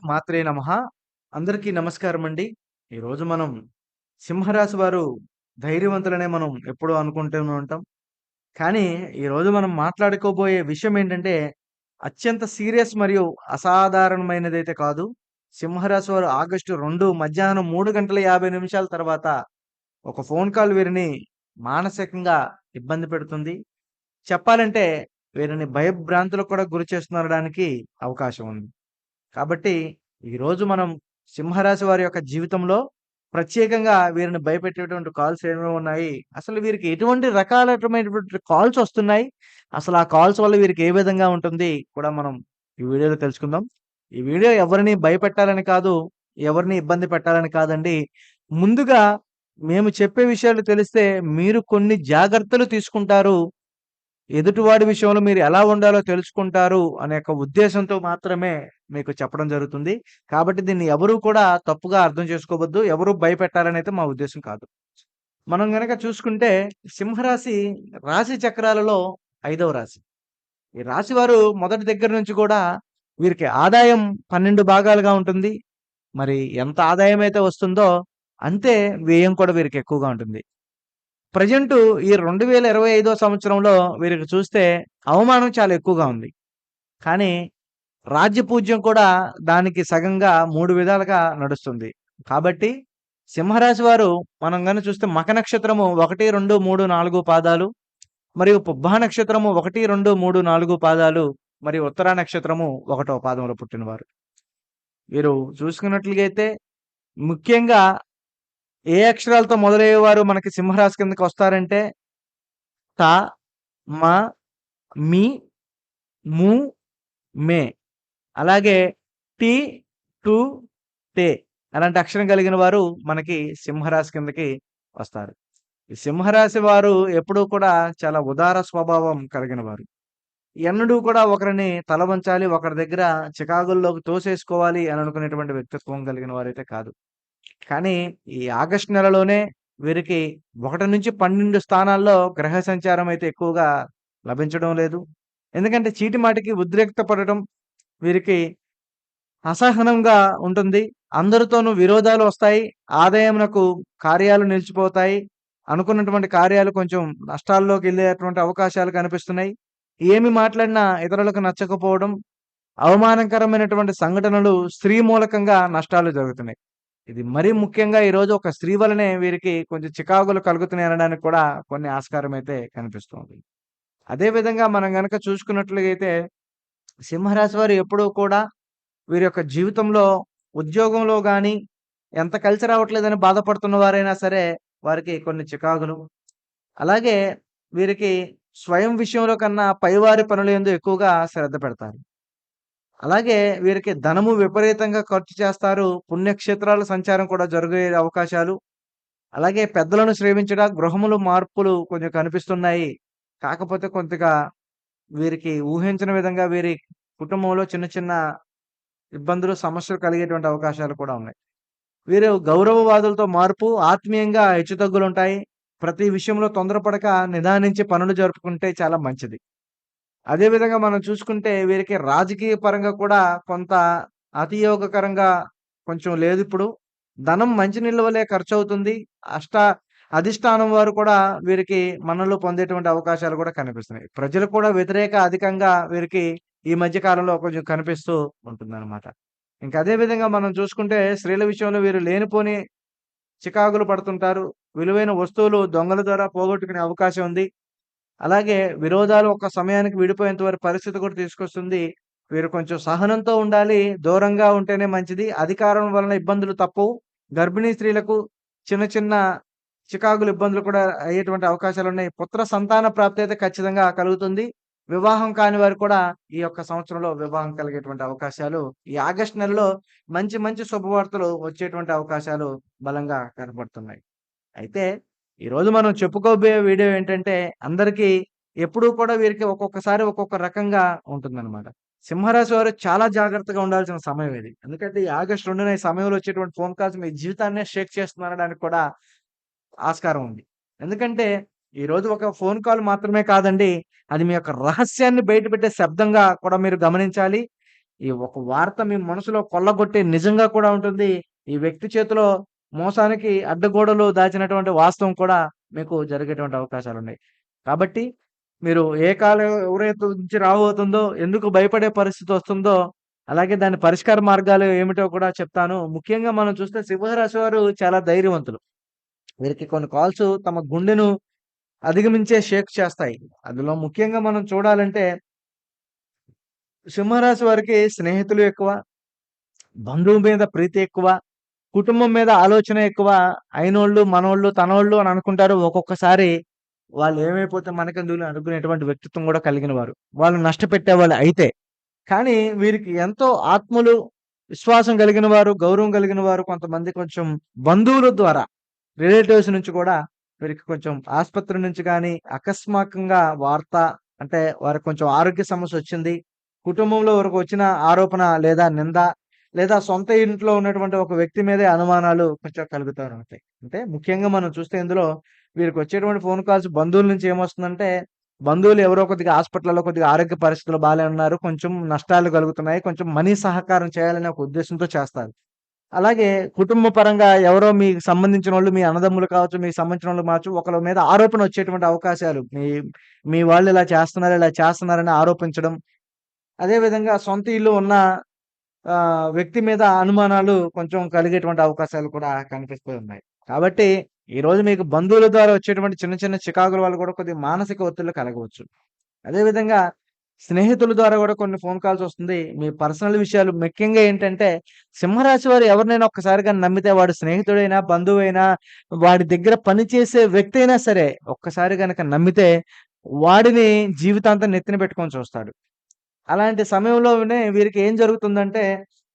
మాత్రే నమ. అందరికీ నమస్కారం అండి ఈరోజు మనం సింహరాశి వారు ధైర్యవంతులనే మనం ఎప్పుడూ అనుకుంటూనే ఉంటాం. కానీ ఈరోజు మనం మాట్లాడుకోబోయే విషయం ఏంటంటే అత్యంత సీరియస్ మరియు అసాధారణమైనదైతే కాదు. సింహరాశి వారు ఆగస్టు రెండు మధ్యాహ్నం మూడు గంటల యాభై నిమిషాల తర్వాత ఒక ఫోన్ కాల్ వీరిని మానసికంగా ఇబ్బంది పెడుతుంది. చెప్పాలంటే వీరిని భయభ్రాంతులకు కూడా గురి చేస్తుండడానికి అవకాశం ఉంది. కాబట్టి ఈరోజు మనం సింహరాశి వారి యొక్క జీవితంలో ప్రత్యేకంగా వీరిని భయపెట్టేటువంటి కాల్స్ ఏమేమి ఉన్నాయి? అసలు వీరికి ఎటువంటి రకాలైనటువంటి కాల్స్ వస్తున్నాయి? అసలు ఆ కాల్స్ వల్ల వీరికి ఏ విధంగా ఉంటుంది? కూడా మనం ఈ వీడియోలో తెలుసుకుందాం. ఈ వీడియో ఎవరిని భయపెట్టాలని కాదు ఎవరిని ఇబ్బంది పెట్టాలని కాదండి. ముందుగా మేము చెప్పే విషయాలు తెలిస్తే మీరు కొన్ని జాగ్రత్తలు తీసుకుంటారు. ఎదుటివాడి విషయంలో మీరు ఎలా ఉండాలో తెలుసుకుంటారు అనే ఒక ఉద్దేశంతో మాత్రమే మీకు చెప్పడం జరుగుతుంది. కాబట్టి దీన్ని ఎవరు కూడా తప్పుగా అర్థం చేసుకోవద్దు. ఎవరు భయపెట్టాలని అయితే మా ఉద్దేశం కాదు. మనం కనుక చూసుకుంటే సింహరాశి రాశి చక్రాలలో ఐదవ రాశి. ఈ రాశి వారు మొదటి దగ్గర నుంచి కూడా వీరికి ఆదాయం పన్నెండు భాగాలుగా ఉంటుంది. మరి ఎంత ఆదాయం అయితే వస్తుందో అంతే వ్యయం కూడా వీరికి ఎక్కువగా ఉంటుంది. ప్రజెంట్ ఈ రెండు వేల ఇరవై ఐదో సంవత్సరంలో వీరికి చూస్తే అవమానం చాలా ఎక్కువగా ఉంది. కానీ రాజ్యపూజ్యం కూడా దానికి సగంగా మూడు విధాలుగా నడుస్తుంది. కాబట్టి సింహరాశి వారు మనం కనుక చూస్తే మక నక్షత్రము ఒకటి రెండు మూడు నాలుగు పాదాలు మరియు పుబ్బా నక్షత్రము ఒకటి రెండు మూడు నాలుగు పాదాలు మరియు ఉత్తర నక్షత్రము ఒకటో పాదంలో పుట్టినవారు. వీరు చూసుకున్నట్లుగైతే ముఖ్యంగా ఏ అక్షరాలతో మొదలయ్యేవారు మనకి సింహరాశి కిందకి వస్తారంటే త మ మీ ము మే. అలాగే టి టు తే అలాంటి అక్షరం కలిగిన వారు మనకి సింహరాశి కిందకి వస్తారు. ఈ సింహరాశి వారు ఎప్పుడూ కూడా చాలా ఉదార స్వభావం కలిగిన వారు. ఎన్నడూ కూడా ఒకరిని తల వంచాలి ఒకరి దగ్గర చికాగుల్లోకి తోసేసుకోవాలి అని అనుకునేటువంటి వ్యక్తిత్వం కలిగిన వారైతే కాదు. కానీ ఈ ఆగస్ట్ నెలలోనే వీరికి ఒకటి నుంచి పన్నెండు స్థానాల్లో గ్రహ సంచారం అయితే ఎక్కువగా లభించడం లేదు. ఎందుకంటే చీటి మాటికి ఉద్రిక్త పడటం వీరికి అసహనంగా ఉంటుంది. అందరితోనూ విరోధాలు వస్తాయి. ఆదాయమునకు కార్యాలు నిలిచిపోతాయి. అనుకున్నటువంటి కార్యాలు కొంచెం నష్టాల్లోకి వెళ్ళేటువంటి అవకాశాలు కనిపిస్తున్నాయి. ఏమి మాట్లాడినా ఇతరులకు నచ్చకపోవడం అవమానకరమైనటువంటి సంఘటనలు స్త్రీ మూలకంగా నష్టాలు జరుగుతున్నాయి. ఇది మరీ ముఖ్యంగా ఈరోజు ఒక స్త్రీ వలనే వీరికి కొంచెం చికాకులు కలుగుతున్నాయి అనడానికి కూడా కొన్ని ఆస్కారం అయితే కనిపిస్తుంది. అదే విధంగా మనం కనుక చూసుకున్నట్లయితే సింహరాశి వారు ఎప్పుడూ కూడా వీరి యొక్క జీవితంలో ఉద్యోగంలో కానీ ఎంత కలిసి రావట్లేదని బాధపడుతున్న వారైనా సరే వారికి కొన్ని చికాకులు. అలాగే వీరికి స్వయం విషయంలో కన్నా పైవారి పనులు ఎందు ఎక్కువగా శ్రద్ధ పెడతారు. అలాగే వీరికి ధనము విపరీతంగా ఖర్చు చేస్తారు. పుణ్యక్షేత్రాల సంచారం కూడా జరిగే అవకాశాలు. అలాగే పెద్దలను శ్రేమించడం గృహములు మార్పులు కొంచెం కనిపిస్తున్నాయి. కాకపోతే కొద్దిగా వీరికి ఊహించిన విధంగా వీరి కుటుంబంలో చిన్న చిన్న ఇబ్బందులు సమస్యలు కలిగేటువంటి అవకాశాలు కూడా ఉన్నాయి. వీరు గౌరవవాదులతో మార్పు ఆత్మీయంగా హెచ్చుతగ్గులు ఉంటాయి ప్రతి విషయంలో తొందరపడక నిదానించి పనులు జరుపుకుంటే చాలా మంచిది. అదేవిధంగా మనం చూసుకుంటే వీరికి రాజకీయ పరంగా కూడా కొంత అతియోగకరంగా కొంచెం లేదు ఇప్పుడు. ధనం మంచి నిల్వలే ఖర్చు అవుతుంది అష్ట అధిష్టానం వారు కూడా వీరికి మనలో పొందేటువంటి అవకాశాలు కూడా కనిపిస్తున్నాయి. ప్రజలు కూడా వ్యతిరేక అధికంగా వీరికి ఈ మధ్య కాలంలో కొంచెం కనిపిస్తూ ఉంటుందన్నమాట. ఇంకా అదే విధంగా మనం చూసుకుంటే స్త్రీల విషయంలో వీరు లేనిపోని చికాకులు పడుతుంటారు. విలువైన వస్తువులు దొంగల ద్వారా పోగొట్టుకునే అవకాశం ఉంది. అలాగే విరోధాలు ఒక సమయానికి విడిపోయేంత వరకు పరిస్థితి కూడా తీసుకొస్తుంది. వీరు కొంచెం సహనంతో ఉండాలి దూరంగా ఉంటేనే మంచిది. అధికారం వలన ఇబ్బందులు తప్పవు. గర్భిణీ స్త్రీలకు చిన్న చిన్న చికాకులు ఇబ్బందులు కూడా అయ్యేటువంటి అవకాశాలు ఉన్నాయి. పుత్ర సంతాన ప్రాప్తి అయితే ఖచ్చితంగా కలుగుతుంది. వివాహం కాని వారు కూడా ఈ యొక్క సంవత్సరంలో వివాహం కలిగేటువంటి అవకాశాలు ఈ ఆగస్ట్ నెలలో మంచి మంచి శుభవార్తలు వచ్చేటువంటి అవకాశాలు బలంగా కనపడుతున్నాయి. అయితే ఈరోజు మనం చెప్పుకోబోయే వీడియో ఏంటంటే అందరికీ ఎప్పుడూ కూడా వీరికి ఒక్కొక్కసారి ఒక్కొక్క రకంగా ఉంటుందన్నమాట. సింహరాశి వారు చాలా జాగ్రత్తగా ఉండాల్సిన సమయం ఇది. ఎందుకంటే ఈ ఆగస్ట్ రెండున ఈ సమయంలో వచ్చేటువంటి ఫోన్ కాల్స్ మీ జీవితాన్నే షేక్ చేస్తున్నారనడానికి కూడా ఆస్కారం ఉంది ఎందుకంటే ఈరోజు ఒక ఫోన్ కాల్ మాత్రమే కాదండి అది మీ యొక్క రహస్యాన్ని బయటపెట్టే శబ్దంగా కూడా మీరు గమనించాలి ఈ ఒక వార్త మీ మనసులో కొల్లగొట్టే నిజంగా కూడా ఉంటుంది. ఈ వ్యక్తి చేతిలో మోసానికి అడ్డగోడలు దాచినటువంటి వాస్తవం కూడా మీకు జరిగేటువంటి అవకాశాలు ఉన్నాయి కాబట్టి మీరు ఏ కాలం ఎవరైతే నుంచి రాబోతుందో, ఎందుకు భయపడే పరిస్థితి వస్తుందో, అలాగే దాని పరిష్కార మార్గాలు ఏమిటో కూడా చెప్తాను. ముఖ్యంగా మనం చూస్తే సింహరాశి వారు చాలా ధైర్యవంతులు. వీరికి కొన్ని కాల్స్ తమ గుండెను అధిగమించే షేక్ చేస్తాయి. అందులో ముఖ్యంగా మనం చూడాలంటే సింహరాశి వారికి స్నేహితులు ఎక్కువ. బంధువు మీద ప్రీతి ఎక్కువ. కుటుంబం మీద ఆలోచన ఎక్కువ. అయినోళ్ళు, మనోళ్ళు, తనోళ్ళు అని అనుకుంటారు. ఒక్కొక్కసారి వాళ్ళు ఏమైపోతే మనకెందుకులే అనుకునేటువంటి వ్యక్తిత్వం కూడా కలిగిన వారు. వాళ్ళు నష్టపెట్టేవాళ్ళు అయితే. కానీ వీరికి ఎంతో ఆత్మలు, విశ్వాసం కలిగిన వారు, గౌరవం కలిగిన వారు కొంతమంది కొంచెం బంధువుల ద్వారా, రిలేటివ్స్ నుంచి కూడా వీరికి కొంచెం ఆసుపత్రి నుంచి కానీ అకస్మాకంగా వార్త అంటే వారికి కొంచెం ఆరోగ్య సమస్య వచ్చింది కుటుంబంలో వరకు వచ్చిన ఆరోపణ లేదా నింద, లేదా సొంత ఇంట్లో ఉన్నటువంటి ఒక వ్యక్తి మీదే అనుమానాలు కొంచెం కలుగుతారు ఉంటాయి. అంటే ముఖ్యంగా మనం చూస్తే ఇందులో వీరికి వచ్చేటువంటి ఫోన్ కాల్స్ బంధువుల నుంచి ఏమొస్తుందంటే, బంధువులు ఎవరో కొద్దిగా హాస్పిటల్‌లో కొద్దిగా ఆరోగ్య పరిస్థితులు బాగాలే ఉన్నారు. కొంచెం నష్టాలు కలుగుతున్నాయి. కొంచెం మనీ సహకారం చేయాలనే ఒక ఉద్దేశంతో చేస్తారు. అలాగే కుటుంబ పరంగా ఎవరో మీకు సంబంధించిన వాళ్ళు మీ అన్నదమ్ములు కావచ్చు, మీకు సంబంధించిన వాళ్ళు కావచ్చు, ఒకళ్ళ మీద ఆరోపణ వచ్చేటువంటి అవకాశాలు. మీ మీ వాళ్ళు ఇలా చేస్తున్నారు, ఇలా చేస్తున్నారని ఆరోపించడం. అదేవిధంగా సొంత ఇల్లు ఉన్న వ్యక్తి మీద అనుమానాలు కొంచెం కలిగేటువంటి అవకాశాలు కూడా కనిపిస్తూ ఉన్నాయి. కాబట్టి ఈరోజు మీకు బంధువుల ద్వారా వచ్చేటువంటి చిన్న చిన్న చికాకుల వల్ల కూడా కొద్దిగా మానసిక ఒత్తిళ్ళు కలగవచ్చు. అదేవిధంగా స్నేహితుల ద్వారా కూడా కొన్ని ఫోన్ కాల్స్ వస్తుంది. మీ పర్సనల్ విషయాలు ముఖ్యంగా ఏంటంటే, సింహరాశి వారు ఎవరినైనా ఒక్కసారిగా నమ్మితే వాడు స్నేహితుడైనా, బంధువైనా, వాడి దగ్గర పనిచేసే వ్యక్తి అయినా సరే, ఒక్కసారి కనుక నమ్మితే వాడిని జీవితాంతం నెత్తిన పెట్టుకొని చూస్తాడు. అలాంటి సమయంలోనే వీరికి ఏం జరుగుతుందంటే,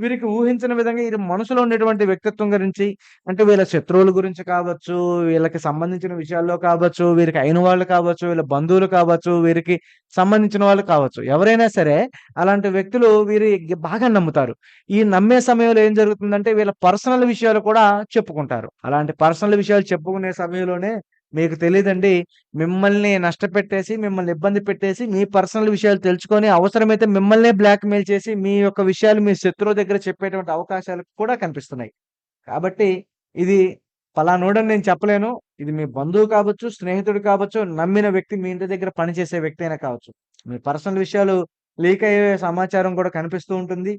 వీరికి ఊహించిన విధంగా వీరి మనసులో ఉండేటువంటి వ్యక్తిత్వం గురించి, అంటే వీళ్ళ శత్రువుల గురించి కావచ్చు, వీళ్ళకి సంబంధించిన విషయాల్లో కావచ్చు, వీరికి అయిన వాళ్ళు కావచ్చు, వీళ్ళ బంధువులు కావచ్చు, వీరికి సంబంధించిన వాళ్ళు కావచ్చు. ఎవరైనా సరే అలాంటి వ్యక్తులు వీరి బాగా నమ్ముతారు. ఈ నమ్మే సమయంలో ఏం జరుగుతుందంటే, వీళ్ళ పర్సనల్ విషయాలు కూడా చెప్పుకుంటారు. అలాంటి పర్సనల్ విషయాలు చెప్పుకునే సమయంలోనే మీకు తెలియదండి మిమ్మల్ని నష్టపెట్టేసి, మిమ్మల్ని ఇబ్బంది పెట్టేసి, మీ పర్సనల్ విషయాలు తెలుసుకొని, అవసరమైతే మిమ్మల్నే బ్లాక్‌మెయిల్ చేసి, మీ యొక్క విషయాలు మీ శత్రువు దగ్గర చెప్పేటువంటి అవకాశాలు కూడా కనిపిస్తున్నాయి. కాబట్టి ఇది పలానోడని నేను చెప్పలేను. ఇది మీ బంధువు కావచ్చు, స్నేహితుడు కావచ్చు, నమ్మిన వ్యక్తి మీ ఇంటి దగ్గర పనిచేసే వ్యక్తి అయినా కావచ్చు. మీ పర్సనల్ విషయాలు లీక్ అయ్యే సమాచారం కూడా కనిపిస్తూ ఉంటుంది.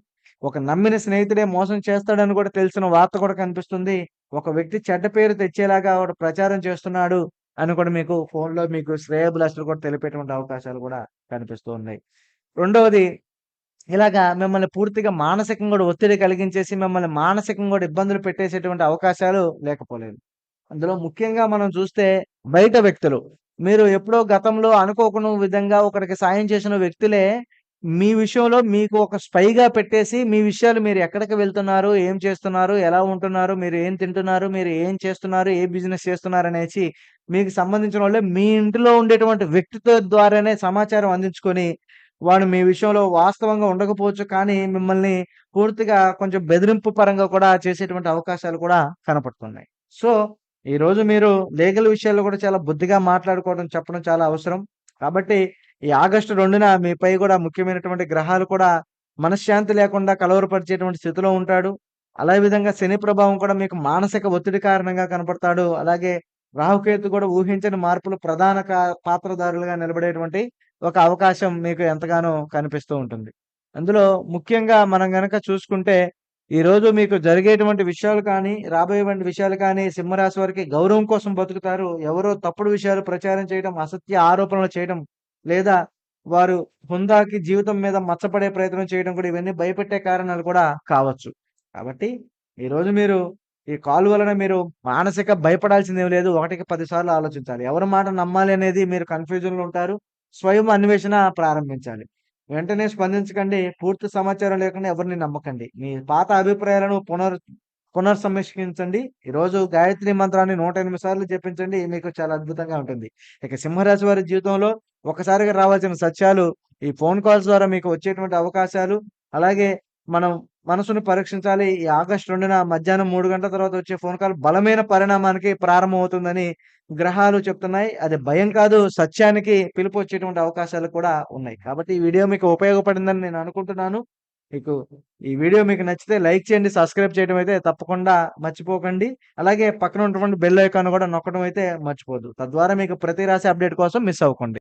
ఒక నమ్మిన స్నేహితుడే మోసం చేస్తాడని కూడా తెలిసిన వార్త కూడా కనిపిస్తుంది. ఒక వ్యక్తి చెడ్డ పేరు తెచ్చేలాగా వాడు ప్రచారం చేస్తున్నాడు అని కూడా మీకు ఫోన్‌లో మీకు శ్రేయోభిలాషులు కూడా తెలిపేటువంటి అవకాశాలు కూడా కనిపిస్తూ ఉన్నాయి. రెండవది ఇలాగా మిమ్మల్ని పూర్తిగా మానసికంగా కూడా ఒత్తిడి కలిగించేసి, మిమ్మల్ని మానసికంగా కూడా ఇబ్బందులు పెట్టేసేటువంటి అవకాశాలు లేకపోలేదు. అందులో ముఖ్యంగా మనం చూస్తే బయట వ్యక్తులు. మీరు ఎప్పుడో గతంలో అనుకోకున్న విధంగా ఒకరికి సాయం చేసిన వ్యక్తులే మీ విషయంలో మీకు ఒక స్పైగా పెట్టేసి, మీ విషయాలు మీరు ఎక్కడికి వెళ్తున్నారు, ఏం చేస్తున్నారు, ఎలా ఉంటున్నారు, మీరు ఏం తింటున్నారు, మీరు ఏం చేస్తున్నారు, ఏ బిజినెస్ చేస్తున్నారు అనేసి మీకు సంబంధించిన వాళ్ళే మీ ఇంటిలో ఉండేటువంటి వ్యక్తితో ద్వారానే సమాచారం అందించుకొని, వాడు మీ విషయంలో వాస్తవంగా ఉండకపోవచ్చు. కానీ మిమ్మల్ని పూర్తిగా కొంచెం బెదిరింపు పరంగా కూడా చేసేటువంటి అవకాశాలు కూడా కనపడుతున్నాయి. సో, ఈరోజు మీరు లీగల్ విషయాల్లో కూడా చాలా బుద్ధిగా మాట్లాడుకోవడం, చెప్పడం చాలా అవసరం. కాబట్టి ఈ ఆగస్టు రెండున మీపై కూడా ముఖ్యమైనటువంటి గ్రహాలు కూడా మనశ్శాంతి లేకుండా కలవరపరిచేటువంటి స్థితిలో ఉంటాడు. అలా విధంగా శని ప్రభావం కూడా మీకు మానసిక ఒత్తిడి కారణంగా కనపడతాడు. అలాగే రాహుకేతు కూడా ఊహించని మార్పులు ప్రధాన పాత్రధారులుగా నిలబడేటువంటి ఒక అవకాశం మీకు ఎంతగానో కనిపిస్తూ ఉంటుంది. అందులో ముఖ్యంగా మనం గనక చూసుకుంటే, ఈరోజు మీకు జరిగేటువంటి విషయాలు కానీ, రాబోయేటువంటి విషయాలు కానీ సింహరాశి వారికి గౌరవం కోసం బతుకుతారు. ఎవరో తప్పుడు విషయాలు ప్రచారం చేయడం, అసత్య ఆరోపణలు చేయడం, లేదా వారు హుందాకి జీవితం మీద మచ్చపడే ప్రయత్నం చేయడం కూడా ఇవన్నీ భయపెట్టే కారణాలు కూడా కావచ్చు. కాబట్టి ఈరోజు మీరు ఈ కాల్ వలన మీరు మానసిక భయపడాల్సిందేమి లేదు. ఒకటికి పదిసార్లు ఆలోచించాలి. ఎవరి మాట నమ్మాలి అనేది మీరు కన్‌ఫ్యూజన్‌లో ఉంటారు. స్వయం అన్వేషణ ప్రారంభించాలి. వెంటనే స్పందించకండి. పూర్తి సమాచారం లేకుండా ఎవరిని నమ్మకండి. మీ పాత అభిప్రాయాలను పునర్ పునర్సమీక్షించండి. ఈరోజు గాయత్రి మంత్రాన్ని 108 సార్లు జపించండి. మీకు చాలా అద్భుతంగా ఉంటుంది. ఇక సింహరాశి వారి జీవితంలో ఒక్కసారిగా రావాల్సిన సత్యాలు ఈ ఫోన్ కాల్స్ ద్వారా మీకు వచ్చేటువంటి అవకాశాలు, అలాగే మనం మనసును పరీక్షించాలి. ఈ ఆగస్టు రెండున మధ్యాహ్నం మూడు గంటల తర్వాత వచ్చే ఫోన్ కాల్ బలమైన పరిణామానికి ప్రారంభమవుతుందని గ్రహాలు చెప్తున్నాయి. అది భయం కాదు, సత్యానికి పిలుపు వచ్చేటువంటి అవకాశాలు కూడా ఉన్నాయి. కాబట్టి ఈ వీడియో మీకు ఉపయోగపడిందని నేను అనుకుంటున్నాను. మీకు ఈ వీడియో మీకు నచ్చితే లైక్ చేయండి. సబ్స్క్రైబ్ చేయడం అయితే తప్పకుండా మర్చిపోకండి. అలాగే పక్కన ఉన్నటువంటి బెల్ ఐకాన్ కూడా నొక్కడం అయితే మర్చిపోవద్దు. తద్వారా మీకు ప్రతి రాశి అప్డేట్ కోసం మిస్ అవ్వకండి.